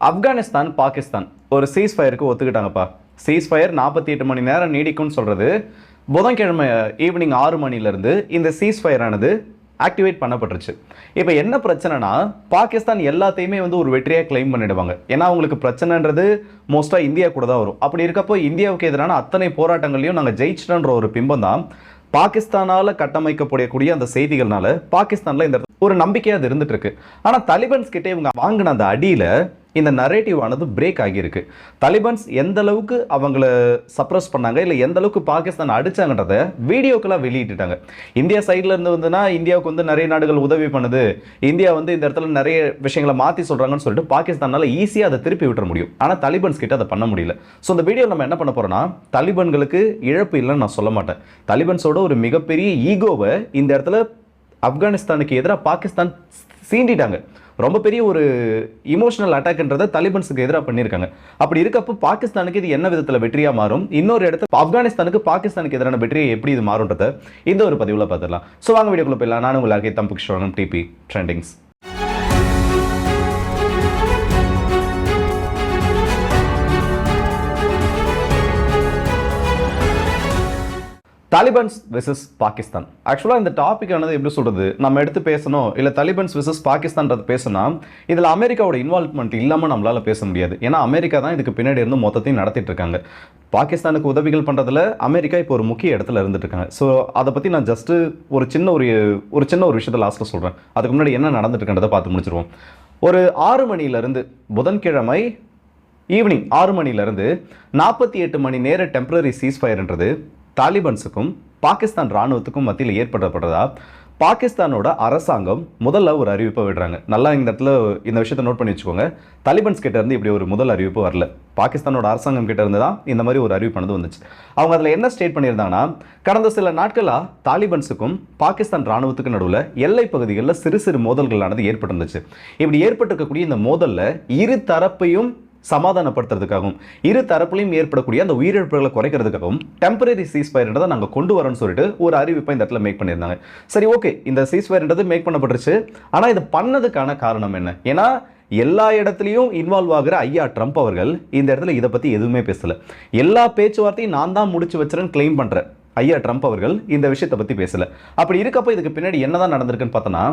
ஆப்கானிஸ்தான் பாகிஸ்தான். ஒரு சீஸ் ஃபயருக்கு ஒத்துக்கிட்டாங்கப்பா. சீஸ் ஃபயர் நாற்பத்தி எட்டு மணி நேரம் நீடிக்கும்னு சொல்கிறது புதன்கிழமை ஈவினிங் ஆறு மணிலேருந்து இந்த சீஸ் ஃபயரானது ஆக்டிவேட் பண்ணப்பட்டுருச்சு. இப்போ என்ன பிரச்சனைனா பாகிஸ்தான் எல்லாத்தையுமே வந்து ஒரு வெற்றியாக கிளைம் பண்ணிடுவாங்க. ஏன்னா அவங்களுக்கு பிரச்சனைன்றது மோஸ்ட்டாக இந்தியா கூட தான் வரும். அப்படி இருக்கப்போ இந்தியாவுக்கு எதிரான அத்தனை போராட்டங்களையும் நாங்கள் ஜெயிச்சிட்டோன்ற ஒரு பிம்பம் தான் பாகிஸ்தானால் கட்டமைக்கப்படக்கூடிய அந்த செய்திகள்னால பாகிஸ்தானில் இந்த ஒரு நம்பிக்கையாக அது இருந்துட்டு இருக்கு ஆனால் தலிபன்ஸ் கிட்டே இவங்க வாங்கின அந்த அடியில் இந்த நரேட்டிவ் ஆனது பிரேக் ஆகியிருக்கு. தலிபன்ஸ் எந்த அளவுக்கு அவங்கள சப்ரஸ் பண்ணாங்க இல்லை எந்த அளவுக்கு பாகிஸ்தான் அடிச்சாங்கன்றத வீடியோக்கெல்லாம் வெளியிட்டுட்டாங்க. இந்தியா சைட்ல இருந்து வந்துன்னா இந்தியாவுக்கு வந்து நிறைய நாடுகள் உதவி பண்ணுது. இந்தியா வந்து இந்த இடத்துல நிறைய விஷயங்களை மாற்றி சொல்றாங்கன்னு சொல்லிட்டு பாகிஸ்தானால ஈஸியாக அதை திருப்பி விட்டுற முடியும். ஆனால் தாலிபான்ஸ் கிட்ட அதை பண்ண முடியல. ஸோ இந்த வீடியோ நம்ம என்ன பண்ண போறோம்னா தலிபன்களுக்கு இழப்பு இல்லைன்னு நான் சொல்ல மாட்டேன். தலிபன்ஸோட ஒரு மிகப்பெரிய ஈகோவை இந்த இடத்துல ஆப்கானிஸ்தானுக்கு எதிராக பாகிஸ்தான் சீண்டிட்டாங்க. ரொம்ப பெரிய ஒரு இமோஷனல் அட்டாக்ன்றதை தலிபன்ஸுக்கு எதிராக பண்ணியிருக்காங்க. அப்படி இருக்கப்போ பாகிஸ்தானுக்கு இது என்ன விதத்தில் வெற்றியாக மாறும்? இன்னொரு இடத்துல ஆப்கானிஸ்தானுக்கு பாகிஸ்தானுக்கு எதிரான வெற்றியை எப்படி இது மாறுன்றதை இந்த ஒரு பதிவில் பார்த்துடலாம். ஸோ வாங்க வீடியோக்குள்ள போயிடலாம். நான் உங்கள் RK Thambu Krishnan TP trendings Talibans versus Pakistan. ஆக்சுவலாக இந்த டாபிக் ஆனது எப்படி சொல்கிறது நம்ம எடுத்து பேசணும். இல்லை தாலிபான்ஸ் விசஸ் பாகிஸ்தான்றது பேசினா இதில் அமெரிக்காவோட இன்வால்வ்மெண்ட் இல்லாமல் நம்மளால் பேச முடியாது. ஏன்னா அமெரிக்கா தான் இதுக்கு பின்னாடி இருந்து மொத்தத்தையும் நடத்திட்டு இருக்காங்க. பாகிஸ்தானுக்கு உதவிகள் பண்ணுறதுல அமெரிக்கா இப்போ ஒரு முக்கிய இடத்துல இருந்துட்டு இருக்காங்க. ஸோ அதை பற்றி நான் ஜஸ்ட்டு ஒரு சின்ன ஒரு ஒரு சின்ன ஒரு விஷயத்தை லாஸ்ட்டில் சொல்கிறேன் அதுக்கு முன்னாடி என்ன நடந்துட்டுருக்கன்றதை பார்த்து முடிச்சிருவோம். ஒரு ஆறு மணியிலேருந்து புதன்கிழமை ஈவினிங் ஆறு மணிலேருந்து நாற்பத்தி எட்டு மணி நேர டெம்பரரி சீஸ்ஃபயர்ன்றது தாலிபன்ஸுக்கும் பாகிஸ்தான் ராணுவத்துக்கும் மத்தியில் ஏற்படப்படுறதா பாகிஸ்தானோட அரசாங்கம் முதல்ல ஒரு அறிவிப்பை விடுறாங்க. நல்லா இந்த இடத்துல இந்த விஷயத்தை நோட் பண்ணி வச்சுக்கோங்க. தலிபன்ஸ் கிட்ட இருந்து இப்படி ஒரு முதல் அறிவிப்பு வரல. பாகிஸ்தானோட அரசாங்கம் கிட்ட இருந்து தான் இந்த மாதிரி ஒரு அறிவிப்பானது வந்துச்சு. அவங்க அதில் என்ன ஸ்டேட் பண்ணியிருந்தாங்கன்னா கடந்த சில நாட்களாக தாலிபன்ஸுக்கும் பாகிஸ்தான் ராணுவத்துக்கு நடுவில் எல்லை பகுதிகளில் சிறு சிறு மோதல்களானது ஏற்பட்டிருந்துச்சு. இப்படி ஏற்பட்டிருக்கக்கூடிய இந்த மோதலில் இரு தரப்பையும் சமாதானப்படுத்துறதுக்காகவும் இரு தரப்புலையும் ஏற்படக்கூடிய அந்த உயிரிழப்புகளை குறைக்கிறதுக்காகவும் டெம்பரரி சீஸ்ஃபயர்ன்றதை நாங்கள் கொண்டு வரோம்னு சொல்லிட்டு ஒரு அறிவிப்பை இந்த இடத்துல மேக் பண்ணியிருந்தாங்க. சரி ஓகே இந்த சீஸ்ஃபயர்ன்றது மேக் பண்ணப்பட்டுருச்சு. ஆனால் இது பண்ணதுக்கான காரணம் என்ன? ஏன்னா எல்லா இடத்துலையும் இன்வால்வ் ஆகிற ஐயா ட்ரம்ப் அவர்கள் இந்த இடத்துல இதை பற்றி எதுவுமே பேசலை. எல்லா பேச்சுவார்த்தையும் நான் தான் முடிச்சு வச்சுறேன்னு கிளைம் பண்ணுறேன் ஐயா ட்ரம்ப் அவர்கள் இந்த விஷயத்தை பற்றி பேசல. அப்படி இருக்கப்போ இதுக்கு பின்னாடி என்னதான் நடந்திருக்குன்னு பார்த்தோன்னா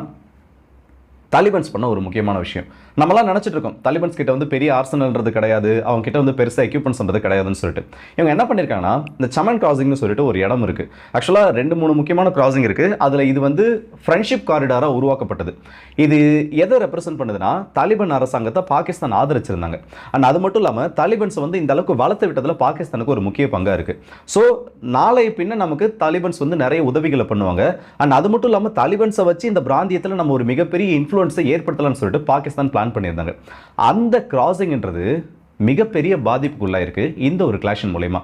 தாலிபன்ஸ் பண்ண ஒரு முக்கியமான விஷயம். நம்மளாம் நினச்சிட்டு இருக்கோம் தாலிபன்ஸ் கிட்ட வந்து பெரிய ஆர்சனல்ன்றது கிடையாது அவங்க கிட்ட வந்து பெருசாக எக்யூப்மெண்ட்ஸ்ன்றது கிடையாதுன்னு சொல்லிட்டு. இவங்க என்ன பண்ணியிருக்காங்கன்னா இந்த சமன் கிராசிங்னு சொல்லிட்டு ஒரு இடம் இருக்குது ஆக்சுவலாக ரெண்டு மூணு முக்கியமான கிராசிங் இருக்குது அதில் இது வந்து ஃப்ரெண்ட்ஷிப் காரிடாராக உருவாக்கப்பட்டது. இது எதை ரெப்ரசென்ட் பண்ணுதுன்னா தாலிபான் அரசாங்கத்தை பாகிஸ்தான் ஆதரிச்சிருந்தாங்க. அண்ட் அது மட்டும் இல்லாமல் தாலிபன்ஸ் வந்து இந்த அளவுக்கு வளர்த்து விட்டதில் பாகிஸ்தானுக்கு ஒரு முக்கிய பங்காக இருக்குது ஸோ நாளை பின்ன நமக்கு தாலிபன்ஸ் வந்து நிறைய உதவிகளை பண்ணுவாங்க. அண்ட் அது மட்டும் இல்லாமல் தாலிபன்ஸை வச்சு இந்த பிராந்தியத்தில் நம்ம ஒரு மிகப்பெரிய இன்ஃப்ளூயன்ஸை ஏற்படுத்தலாம்னு சொல்லிட்டு பாகிஸ்தான் பிளான் பண்ணியிருந்தாங்க. அந்த கிராசிங்ன்றது மிகப்பெரிய பாதிப்புக்குள்ளாயிருக்கு. இந்த ஒரு கிளாஷன் மூலயமா.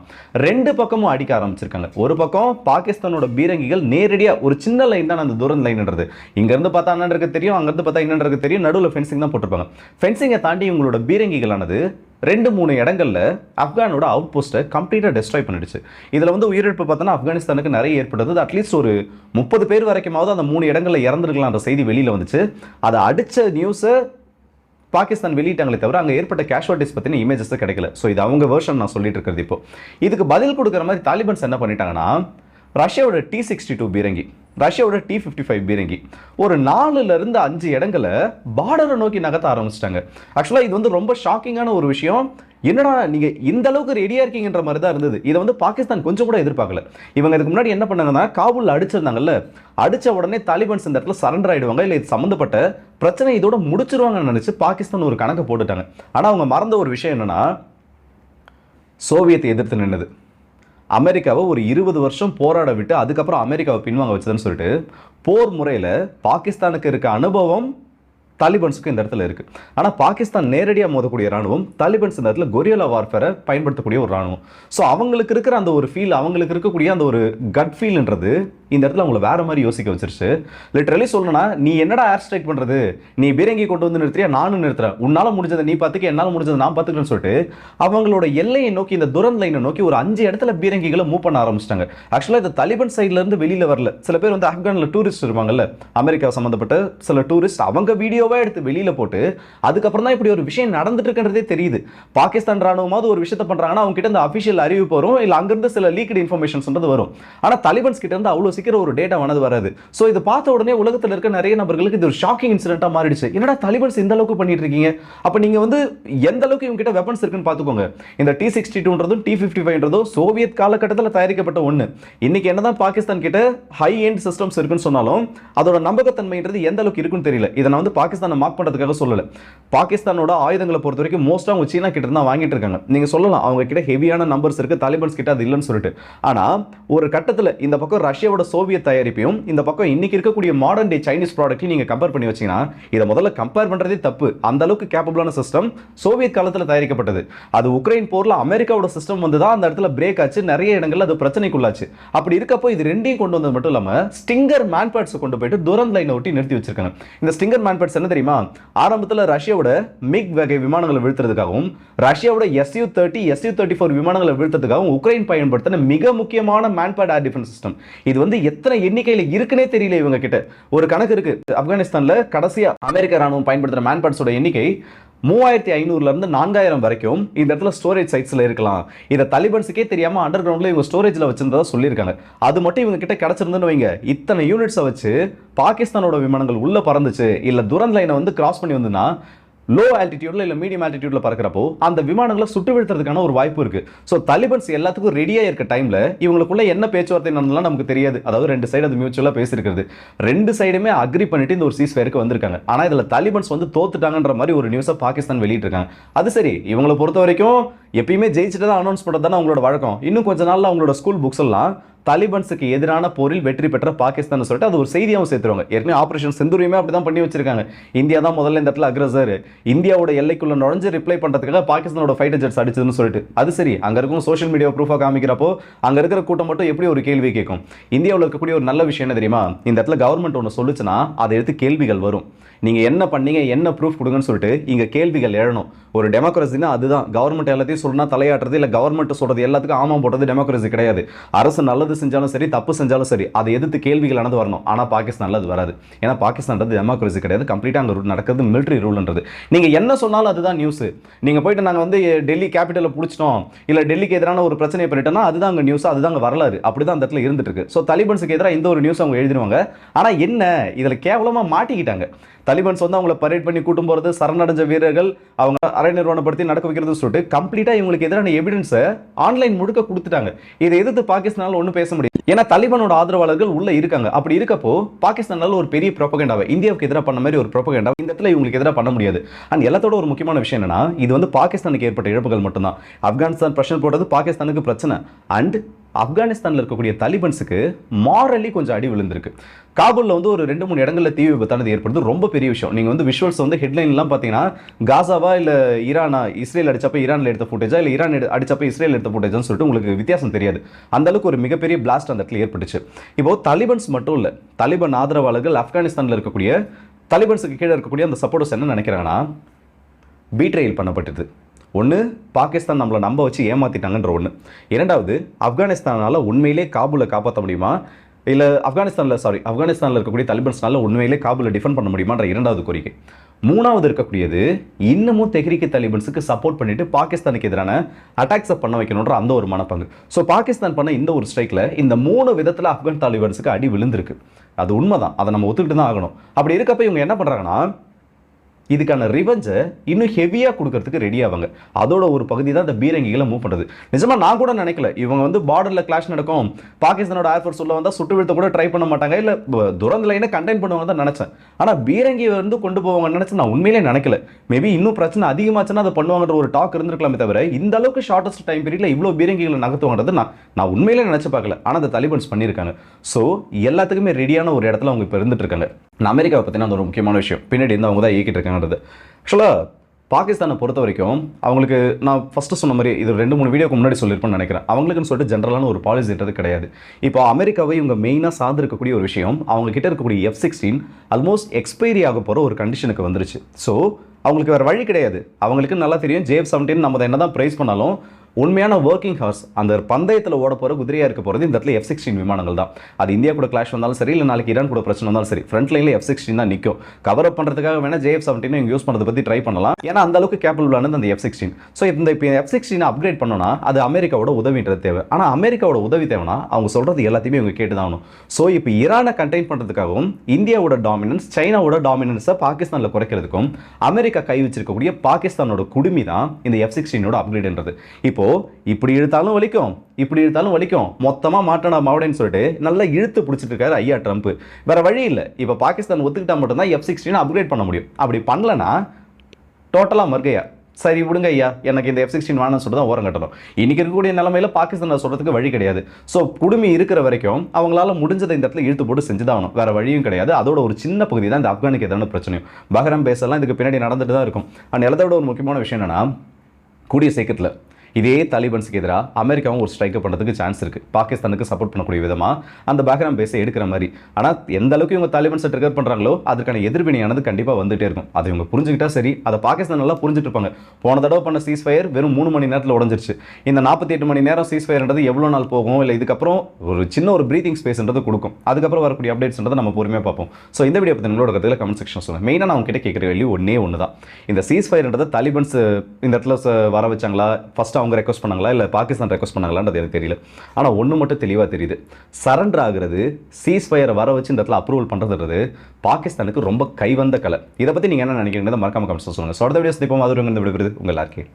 ரெண்டு பக்கமும் அடிக்க ஆரம்பிச்சிருக்காங்க. ஒரு பக்கம் பாகிஸ்தானோட பீரங்கிகள் நேரடியாக ஒரு சின்ன லைன் தான் அந்த தூரம் லைன்ன்றது இங்கேருந்து பார்த்தா என்னன்றது தெரியும் அங்கேருந்து பார்த்தா என்னன்றது தெரியும் நடுவில் ஃபென்சிங் தான் போட்டிருப்பாங்க. ஃபென்சிங்கை தாண்டி இவங்களோட பீரங்கிகளானது ரெண்டு மூணு இடங்களில் ஆப்கானோட அவுட் போஸ்ட்டை கம்ப்ளீட்டாக டெஸ்ட்ராய் பண்ணிடுச்சு. இதில் வந்து உயிரிழப்பு பார்த்தோன்னா ஆப்கானிஸ்தானுக்கு நிறைய ஏற்பட்டது. அட்லீஸ்ட் ஒரு முப்பது பேர் வரைக்குமாவது அந்த மூணு இடங்களில் இறந்துருக்கலாம்ன்ற செய்தி வெளியில் வந்துச்சு. அதை அடித்த நியூஸை பாகிஸ்தான் வெளியிட்டாங்களே தவிர அங்கே ஏற்பட்ட கேஷுவாலிட்டிஸ் பற்றின இமேஜஸ் கிடைக்கல. ஸோ இது அவங்க வேர்ஷன் நான் சொல்லிட்டு இருக்கிறது இப்போ. இதுக்கு பதில் கொடுக்குற மாதிரி தாலிபான்ஸ் என்ன பண்ணிட்டாங்கன்னா ரஷ்யாவோட டி சிக்ஸ்டி டூ பீரங்கி ரஷ்யாவோட டி ஃபிஃப்டி ஃபைவ் பீரங்கி. ஒரு நாலுலேருந்து அஞ்சு இடங்களை பார்டரை நோக்கி நகர்த்த ஆரம்பிச்சிட்டாங்க. ஆக்சுவலாக இது வந்து ரொம்ப ஷாக்கிங்கான ஒரு விஷயம். என்னடா நீங்கள் இந்த அளவுக்கு ரெடியாக இருக்கீங்கன்ற மாதிரி தான் இருந்தது. இதை வந்து பாகிஸ்தான் கொஞ்சம் கூட எதிர்பார்க்கல. இவங்க இதுக்கு முன்னாடி என்ன பண்ணாங்கன்னா காபூலில் அடிச்சிருந்தாங்கல்ல அடித்த உடனே தாலிபான்ஸ் இந்த இடத்துல சரண்டர் ஆகிடுவாங்க இல்லை இது சம்மந்தப்பட்ட பிரச்சனை இதோட முடிச்சிருவாங்கன்னு நினச்சி பாகிஸ்தான் ஒரு கணக்கு போட்டுட்டாங்க. ஆனால் அவங்க மறந்த ஒரு விஷயம் என்னென்னா சோவியத்தை எதிர்த்து நின்னது. அமெரிக்காவை ஒரு இருபது வருஷம் போராட விட்டு அதுக்கப்புறம் அமெரிக்காவை பின்வாங்க வச்சதுன்னு சொல்லிட்டு போர் முறையில் பாகிஸ்தானுக்கு இருக்க அனுபவம் தாலிபன்ஸுக்கும் இந்த இடத்துல இருக்குது ஆனால் பாகிஸ்தான் நேரடியாக மோதக்கூடிய ராணுவம் தாலிபன்ஸ் இந்த இடத்துல கொரியலா வார்ஃபேரை பயன்படுத்தக்கூடிய ஒரு ராணுவம் ஸோ அவங்களுக்கு இருக்கிற அந்த ஒரு ஃபீல் அவங்களுக்கு இருக்கக்கூடிய அந்த ஒரு கட் ஃபீல்ன்றது இந்த இடத்துல அவங்கள வேறு மாதிரி யோசிக்க வச்சிருச்சு. லிட்டரலி சொல்லணும்னா நீ என்னடா ஏர் ஸ்ட்ரைக் பண்ணுறது நீ பீரங்கி கொண்டு வந்து நிறுத்துறியா? நானும் நிறுத்துறேன். உன்னால் முடிஞ்சதை நீ பார்த்துக்க என்னால் முடிஞ்சதை நான் பார்த்துக்கிறேன்னு சொல்லிட்டு அவங்களோட எல்லையை நோக்கி இந்த துரந்த லைனை நோக்கி ஒரு அஞ்சு இடத்துல பீரங்கிகளை மூவ் பண்ண ஆரம்பிச்சிட்டாங்க. ஆக்சுவலாக இந்த தலிபன் சைட்லேருந்து இருந்து வரல. சில பேர் வந்து ஆப்கானில் டூரிஸ்ட் இருப்பாங்கல்ல அமெரிக்கா சம்மந்தப்பட்ட சில டூரிஸ்ட் அவங்க வீடியோ வீடியோவாக எடுத்து வெளியில் போட்டு அதுக்கப்புறம் தான் இப்படி ஒரு விஷயம் நடந்துட்டு இருக்குன்றதே தெரியுது. பாகிஸ்தான் ராணுவமாவது ஒரு விஷயத்த பண்ணுறாங்கன்னா அவங்க கிட்ட இந்த அஃபிஷியல் அறிவிப்பு வரும் இல்லை அங்கேருந்து சில லீக்டு இன்ஃபர்மேஷன்ஸ்ன்றது வரும். ஆனால் தாலிபன்ஸ் கிட்ட இருந்து அவ்வளோ சீக்கிரம் ஒரு டேட்டா வனது வராது. ஸோ இது பார்த்த உடனே உலகத்தில் இருக்க நிறைய நபர்களுக்கு இது ஒரு ஷாக்கிங் இன்சிடென்ட்டாக மாறிடுச்சு. என்னடா தாலிபன்ஸ் இந்த அளவுக்கு பண்ணிட்டு இருக்கீங்க அப்போ நீங்கள் வந்து எந்த அளவுக்கு இவங்க கிட்ட வெப்பன்ஸ் இருக்குன்னு பார்த்துக்கோங்க. இந்த டி சிக்ஸ்டி டூன்றதும் டி ஃபிஃப்டி ஃபைவ்ன்றதும் சோவியத் காலகட்டத்தில் தயாரிக்கப்பட்ட ஒன்று இன்னைக்கு என்னதான் பாகிஸ்தான் கிட்ட ஹை எண்ட் சிஸ்டம்ஸ் இருக்குன்னு சொன்னாலும் அதோட நம்பகத்தன்மைன்றது எந்த அளவுக்கு இருக்குன்னு தெரியல. இதை நான் வந்து பாகிஸ்தான் பாகிஸ்தானை மார்க் பண்ணுறதுக்காக சொல்லலை. பாகிஸ்தானோட ஆயுதங்களை பொறுத்த வரைக்கும் மோஸ்ட்டாக அவங்க சீனா கிட்ட தான் வாங்கிட்டு இருக்காங்க. நீங்கள் சொல்லலாம் அவங்க கிட்ட ஹெவியான நம்பர்ஸ் இருக்குது தாலிபன்ஸ் கிட்ட அது இல்லைன்னு சொல்லிட்டு. ஆனால் ஒரு கட்டத்தில் இந்த பக்கம் ரஷ்யாவோட சோவியத் தயாரிப்பையும் இந்த பக்கம் இன்னைக்கு இருக்கக்கூடிய மாடர்ன் டே சைனீஸ் ப்ராடக்ட்டையும் நீங்கள் கம்பேர் பண்ணி வச்சிங்கன்னா இதை முதல்ல கம்பேர் பண்ணுறதே தப்பு. அந்த அளவுக்கு கேப்பபிளான சிஸ்டம் சோவியத் காலத்தில் தயாரிக்கப்பட்டது. அது உக்ரைன் போரில் அமெரிக்காவோட சிஸ்டம் வந்து தான் அந்த இடத்துல பிரேக் ஆச்சு. நிறைய இடங்கள்ல அது பிரச்சனைக்குள்ளாச்சு. அப்படி இருக்கப்போ இது ரெண்டையும் கொண்டு வந்தது மட்டும் இல்லாமல் ஸ்டிங்கர் மேன்பேட்ஸை கொண்டு போயிட்டு துரந்த் லைனை ஒட்டி நிறுத்தி வச்சிருக்காங்க. இந்த ஸ்டிங்கர் மேன்பேட்ஸ் என்ன தெரியுமா? ஆரம்பத்தில் ரஷ்யாவோட மிக் வகை விமானங்களை வீழ்த்துறதுக்காகவும் ரஷ்யாவோட SU thirty SU thirty four விமானங்களை வீழ்த்துறதுக்காகவும் உக்ரைன் பயன்படுத்தின மிக முக்கியமான மேன்பேட் ஏர் டிஃபென்ஸ் சிஸ்டம் இது வந்து எத்தனை எண்ணிக்கையில் இருக்குன்னே தெரியல இவங்க கிட்ட. ஒரு கணக்கு இருக்கு. ஆப்கானிஸ்தானில் கடைசியா அமெரிக்க ராணுவம் பயன்படுத்துகிற மேன்பேட்ஸோட எண்ணிக்கை மூவாயிரத்தி ஐநூறுல இருந்து நான்காயிரம் வரைக்கும் இந்த இடத்துல ஸ்டோரேஜ் சைட்ஸ்ல இருக்கலாம். இதை தலிபன்ஸுக்கே தெரியாம அண்டர் கிரவுண்ட்ல இவங்க ஸ்டோரேஜில் வச்சிருந்ததா சொல்லியிருக்காங்க. அது மட்டும் இவங்க கிட்ட கிடச்சிருந்துன்னு வைங்க. இத்தனை யூனிட்ஸை வச்சு பாகிஸ்தானோட விமானங்கள் உள்ள பறந்துச்சு. இல்ல துரந்த் லைனை வந்து கிராஸ் பண்ணி வந்துன்னா லோ ஆல்டிடியூட்ல இல்ல மீடியம் ஆல்டிடியூட்ல பறக்கிறப்போ அந்த விமானங்களை சுட்டு வீழ்த்துறதுக்கான ஒரு வாய்ப்பு இருக்கு. ஸோ தலிபன்ஸ் எல்லாத்துக்கும் ரெடியா இருக்க டைம்ல இவங்களுக்குள்ள என்ன பேச்சுவார்த்தை நடந்தாலும் நமக்கு தெரியாது. அதாவது ரெண்டு சைடு அது மியூச்சுவலா பேசியிருக்கிறது. ரெண்டு சைடுமே அக்ரி பண்ணிட்டு இந்த ஒரு சீஸ் ஃபயருக்கு வந்திருக்காங்க. ஆனா இதுல தலிபன்ஸ் வந்து தோத்துட்டாங்கன்ற மாதிரி ஒரு நியூஸை பாகிஸ்தான் வெளியிட்டிருக்காங்க. அது சரி இவங்களை பொறுத்த வரைக்கும் எப்பயுமே ஜெயிச்சுட்டு தான் அனௌன்ஸ் பண்ணுறது தானே அவங்களோட வழக்கம். இன்னும் கொஞ்ச நாள்ல அவங்களோட ஸ்கூல் புக்ஸ் எல்லாம் தாலிபான்ஸுக்கு எதிரான போரில் வெற்றி பெற்ற பாகிஸ்தான் சொல்லிட்டு அது ஒரு செய்தியாகவும் சேர்த்துருவாங்க. ஏற்கனவே ஆப்ரேஷன் செந்தூரியுமே அப்படி தான் பண்ணி வச்சிருக்காங்க. இந்தியா தான் முதல்ல இந்த இடத்துல அக்ரஸர். இந்தியாவோட எல்லைக்குள்ள நுழைஞ்சு ரிப்ளை பண்ணுறதுக்காக பாகிஸ்தானோட ஃபைட்டர் ஜெட்ஸ் அடிச்சதுன்னு சொல்லிட்டு. அது சரி அங்கே இருக்கும் சோஷியல் மீடியா ப்ரூஃபாக காமிக்கிறப்போ அங்கே இருக்கிற கூட்டம் மட்டும் எப்படி ஒரு கேள்வி கேட்கும்? இந்தியாவில் இருக்கக்கூடிய ஒரு நல்ல விஷயம் என்ன தெரியுமா? இந்த இடத்துல கவர்மெண்ட் ஒன்று சொல்லுச்சுன்னா அதை எடுத்து கேள்விகள் வரும். நீங்கள் என்ன பண்ணீங்க என்ன ப்ரூஃப் கொடுங்கன்னு சொல்லிட்டு இங்கே கேள்விகள் எழணும். ஒரு டெமோக்ரஸினா அதுதான். கவர்மெண்ட் எல்லாத்தையும் சொன்னா தலையாட்டுறது இல்லை கவர்மெண்ட் சொல்கிறது எல்லாத்துக்கும் ஆமாம் போடுறது டெமோக்ரஸி கிடையாது. அரசு நல்லது செஞ்சாலும் சரி தப்பு செஞ்சாலும் சரி அதை எதிர்த்து கேள்விகள் நடந்து வரணும். ஆனா பாகிஸ்தான்ல அது வராது. ஏன்னா பாகிஸ்தான்றது டெமோக்ரஸி கிடையாது. கம்ப்ளீட்டாக அங்க ரூல் நடக்கிறது மிலிட்டரி ரூல்ன்றது நீங்க என்ன சொன்னாலும் அதுதான் நியூஸ் நீங்க போயிட்டு நாங்க வந்து டெல்லி கேபிட்டலை பிடிச்சிட்டோம் இல்லை டெல்லிக்கு எதிரான ஒரு பிரச்சனையை பண்ணிட்டோம்னா அதுதான் அங்க நியூஸ் அதுதான் அங்கே வரலாறு. அப்படிதான் அந்த இடத்துல இருந்துட்டு இருக்கு. ஸோ தலிபன்ஸுக்கு எதிராக இந்த ஒரு நியூஸ் அவங்க எழுதிடுவாங்க. ஆனா என்ன? இதுல கேவலமாக மாட்டிக்கிட்டாங்க. தலிபான்ஸ் வந்து அவங்கள பரேட் பண்ணி கூட்டும் போகிறது சரணடைஞ்ச வீரர்கள் அவங்க அரை நிறுவனப்படுத்தி நடக்க வைக்கிறது சொல்லிட்டு கம்ப்ளீட்டாக இவங்களுக்கு எதிரான எவிடன்ஸை ஆன்லைன் முழுக்க கொடுத்துட்டாங்க. இதை எதிர்த்து பாகிஸ்தானால் ஒன்றும் பேச முடியும் ஏன்னா தலிபானோட ஆதரவாளர்கள் உள்ள இருக்காங்க. அப்படி இருக்கப்போ பாகிஸ்தானால் ஒரு பெரிய ப்ரொபகண்டாவை இந்தியாவுக்கு எதிராக பண்ண மாதிரி ஒரு ப்ரொபகண்டாவை இந்த இடத்துல இவங்களுக்கு எதிராக பண்ண முடியாது. அண்ட் எல்லாத்தோட ஒரு முக்கியமான விஷயம் என்னன்னா இது வந்து பாகிஸ்தானுக்கு ஏற்பட்ட இழப்புகள் மட்டும்தான். ஆப்கானிஸ்தான் பிரச்சனை போடுறது பாகிஸ்தானுக்கு பிரச்சனை. அண்ட் ஆப்கானிஸ்தானில் இருக்கக்கூடிய தலிபன்ஸுக்கு மாரலி கொஞ்சம் அடி விழுந்திருக்கு. காபூலில் வந்து ஒரு ரெண்டு மூணு இடங்களில் தீ விபத்தானது ஏற்படுது. ரொம்ப பெரிய விஷயம். நீங்கள் வந்து விஷுவல்ஸ் வந்து ஹெட்லைன்லாம் பார்த்தீங்கன்னா காசாவா இல்லை ஈரானா இஸ்ரேல் அடிச்சப்ப ஈரானில் எடுத்த ஃபுட்டேஜா இல்லை ஈரான் எடு- அடிச்சப்ப இஸ்ரேல் எடுத்த ஃபுட்டேஜான்னு சொல்லிட்டு உங்களுக்கு வித்தியாசம் தெரியாது. அந்தளவுக்கு ஒரு மிகப்பெரிய பிளாஸ்ட் அந்த இடத்துல ஏற்பட்டுச்சு. இப்போ தலிபன்ஸ் மட்டும் இல்லை தலிபன் ஆதரவாளர்கள் ஆப்கானிஸ்தானில் இருக்கக்கூடிய தலிபன்ஸுக்கு கீழே இருக்கக்கூடிய அந்த சப்போர்ட்டர்ஸ் என்ன நினைக்கிறாங்கன்னா பீட்ரெயில் பண்ணப்பட்டது. ஒன்று பாகிஸ்தான் நம்மளை நம்ப வச்சு ஏமாற்றிட்டாங்கன்ற ஒன்று இரண்டாவது ஆப்கானிஸ்தானால் உண்மையிலே காபூலை காப்பாற்ற முடியுமா? இல்லை ஆப்கானிஸ்தானில் சாரி ஆப்கானிஸ்தானில் இருக்கக்கூடிய தலிபன்ஸ்னால உண்மையிலே காபூலை டிஃபெண்ட் பண்ண முடியுமான்ற இரண்டாவது கோரிக்கை. மூணாவது இருக்கக்கூடியது இன்னமும் தெஹ்ரிக்கு தலிபன்ஸுக்கு சப்போர்ட் பண்ணிட்டு பாகிஸ்தானுக்கு எதிரான அட்டாக்ஸை பண்ண வைக்கணுன்ற அந்த ஒரு மனப்பங்கு. ஸோ பாகிஸ்தான் பண்ண இந்த ஒரு ஸ்ட்ரைக்கில் இந்த மூணு விதத்தில் ஆப்கான் தாலிபன்ஸுக்கு அடி விழுந்திருக்கு. அது உண்மைதான். அதை நம்ம ஒத்துக்கிட்டு தான் ஆகணும். அப்படி இருக்கப்ப இவங்க என்ன பண்ணுறாங்கன்னா இதுக்கான ரிவெஞ்சை இன்னும் ஹெவியாக கொடுக்கறதுக்கு ரெடி ஆவாங்க. அதோட ஒரு பகுதி தான் இந்த பீரங்கிகளை மூவ் பண்ணுறது நிஜமாக நான் கூட நினைக்கல. இவங்க வந்து பார்டரில் கிளாஷ் நடக்கும். பாகிஸ்தானோட ஏர்ஃபோர்ஸ் உள்ள வந்தால் சுட்டு வீழ்த்த கூட ட்ரை பண்ண மாட்டாங்க. இல்லை துரந்த லைனை கண்டெயின் பண்ணுவாங்க தான் நினச்சேன். ஆனால் பீரங்கி வந்து கொண்டு போவாங்கன்னு நினச்சி நான் உண்மையிலே நினைக்கல. மேபி இன்னும் பிரச்சனை அதிகமாச்சுன்னா அதை பண்ணுவாங்கன்ற ஒரு டாக் இருந்திருக்கலாமே தவிர இந்த அளவுக்கு ஷார்ட்டஸ்ட் டைம் பீரியடில் இவ்வளோ பீரங்கிகளை நகர்த்துவாங்கிறது நான் நான் உண்மையிலே நினச்சி பார்க்கல. ஆனால் அந்த தலிபன்ஸ் பண்ணியிருக்காங்க. ஸோ எல்லாத்துக்குமே ரெடியான ஒரு இடத்துல அவங்க இப்போ இருந்துட்டு இருக்காங்க. அமெரிக்காவை பற்றின அந்த ஒரு முக்கியமான விஷயம். பின்னாடி இருந்து அவங்க தான் இயக்கிட்டு நடந்தது. ஆக்சுவலாக பாகிஸ்தானை பொறுத்த வரைக்கும் அவங்களுக்கு நான் ஃபஸ்ட்டு சொன்ன மாதிரி இது ரெண்டு மூணு வீடியோக்கு முன்னாடி சொல்லியிருப்பேன்னு நினைக்கிறேன். அவங்களுக்குன்னு சொல்லிட்டு ஜென்ரலான ஒரு பாலிசின்றது கிடையாது. இப்போ அமெரிக்காவை இவங்க மெயினாக சார்ந்திருக்கக்கூடிய ஒரு விஷயம் அவங்க கிட்ட இருக்கக்கூடிய எஃப் சிக்ஸ்டீன் ஆல்மோஸ்ட் எக்ஸ்பைரி ஆக போகிற ஒரு கண்டிஷனுக்கு வந்துருச்சு. ஸோ அவங்களுக்கு வேறு வழி கிடையாது. அவங்களுக்கு நல்லா தெரியும் ஜேஎஃப் செவன்டீன் நம்ம அதை என்ன தான் ப்ரைஸ் பண்ணாலும் உண்மையான ஒர்க்கிங் ஹார்ஸ் அந்த பந்தயத்தில் ஓட போகிற குதிரையாக இருக்க போகிறது இந்த இடத்துல எஃப் சிக்ஸ்டீன் விமானங்கள் தான். அது இந்தியா கூட கிளாஷ் வந்தாலும் சரி இல்லை நாளைக்கு ஈரான் கூட பிரச்சனை வந்தாலும் சரி ஃப்ரண்ட் லைனில் எஃப் சிக்ஸ்டீன் தான் நிற்கும் கவர் அப் பண்ணுறதுக்காக வேணால் ஜேஎஃப் செவன்டீன் இங்கே யூஸ் பண்ணுறதை பற்றி ட்ரை பண்ணலாம். ஏன்னா அந்த அளவுக்கு கேப்பபிள் அந்த எஃப் சிக்ஸ்டீன் ஸோ இந்த இப்போ எஃப் சிக்ஸ்டீன் அப்கிரேட் பண்ணோன்னா அது அமெரிக்காவோட உதவின்றது தேவை. ஆனால் அமெரிக்காவோட உதவி தேவைன்னா அவங்க சொல்கிறது எல்லாத்தையுமே இவங்க கேட்டு தான் ஆகணும். ஸோ இப்போ ஈரானை கண்டெயின் பண்ணுறதுக்காகவும் இந்தியாவோட டாமினன்ஸ் சைனாவோட டாமினன்ஸை பாகிஸ்தானில் குறைக்கிறதுக்கும் அமெரிக்கா கை வச்சிருக்கக்கூடிய பாகிஸ்தானோட குடுமி தான் இந்த எஃப் சிக்ஸ்டீனோட அப்கிரேட்ன்றது இப்போ இப்போது இப்படி இழுத்தாலும் வலிக்கும் இப்படி இழுத்தாலும் வலிக்கும். மொத்தமாக மாட்டணும் மாவடேன்னு சொல்லிட்டு நல்லா இழுத்து பிடிச்சிட்டு இருக்காரு ஐயா ட்ரம்ப். வேறு வழி இல்லை. இப்போ பாகிஸ்தான் ஒத்துக்கிட்டா மட்டும்தான் எஃப் சிக்ஸ்டீன் அப்கிரேட் பண்ண முடியும். அப்படி பண்ணலனா டோட்டலாக மறுக்கையா சரி விடுங்க ஐயா எனக்கு இந்த எஃப் சிக்ஸ்டீன் வேணும்னு சொல்லிட்டு தான் ஓரம் கட்டணும். இன்றைக்கி இருக்கக்கூடிய நிலமையில பாகிஸ்தானில் சொல்கிறதுக்கு வழி கிடையாது. ஸோ குடுமி இருக்கிற வரைக்கும் அவங்களால முடிஞ்சதை இந்த இடத்துல இழுத்து போட்டு செஞ்சுதான் ஆகணும் வேறு வழியும் கிடையாது. அதோட ஒரு சின்ன பகுதி தான் இந்த ஆப்கானிக்கு எதிரான பிரச்சனையும். பஹ்ரம் பேசலாம் இதுக்கு பின்னாடி நடந்துட்டு தான் இருக்கும் அண்ட் எல்லாத்தோட ஒரு முக்கியமான விஷயம் என்னென்னா கூடிய சீக்கிரத்தில் இதே தாலிபன்ஸுக்கு எதிராக அமெரிக்காவும் ஒரு ஸ்ட்ரைக் பண்ணுறதுக்கு சான்ஸ் இருக்குது பாகிஸ்தானுக்கு சப்போர்ட் பண்ணக்கூடிய விதமாக அந்த பேக்ரவுண்ட் பேஸை எடுக்கிற மாதிரி. ஆனால் எந்த அளவுக்கு இவங்க தாலிபன்ஸை ட்ரிகர் பண்ணுறாங்களோ அதுக்கான எதிர்வினையானது கண்டிப்பாக வந்துட்டே இருக்கும். அதை இவங்க புரிஞ்சுக்கிட்டா சரி. அதை பாகிஸ்தான் நல்லா புரிஞ்சுட்டு இருப்பாங்க. போன தடவை பண்ண சீஸ் ஃபயர் வெறும் மூணு மணி நேரத்தில் உடஞ்சிருச்சு. இந்த நாற்பத்தி எட்டு மணி நேரம் சீஸ் ஃபயர்ன்றது எவ்வளோ நாள் போகும்? இல்லை இதுக்கப்புறம் ஒரு சின்ன ஒரு ப்ரீத்திங் ஸ்பேஸ்ன்றது கொடுக்கும். அதுக்கப்புறம் வரக்கூடிய அப்டேட்ஸ்ன்றதை நம்ம பொறுமையாக பார்ப்போம். ஸோ இந்த வீடியோ பற்றி உங்களோட கருத்துல கமெண்ட் செக்ஷன் சொல்லுங்கள் மெயினாக நான் உங்ககிட்ட கேட்குற கேள்வி ஒன்றே ஒன்று தான் இந்த சீஸ் ஃபயர்ன்றது தாலிபன்ஸ் இந்த இடத்துல வர வச்சாங்களா? ஃபஸ்ட் அவங்க ரெக்வஸ்ட் பண்ணாங்களா? இல்லை பாகிஸ்தான் ரெக்வஸ்ட் பண்ணாங்களான்றது எனக்கு தெரியல. ஆனால் ஒன்று மட்டும் தெளிவாக தெரியுது. சரண்டர் ஆகுறது சீஸ் ஃபயரை வர வச்சு இந்த இடத்துல அப்ரூவல் பண்ணுறதுன்றது பாகிஸ்தானுக்கு ரொம்ப கைவந்த கலை. இதை பற்றி நீங்கள் என்ன நினைக்கிறீங்க மறக்காம கமெண்ட்ஸ் சொல்லுங்கள் ஸோ அடுத்த வீடியோஸ் இப்போ மாதிரி இந்த விடுவது உங்கள் எல்லாருக்கே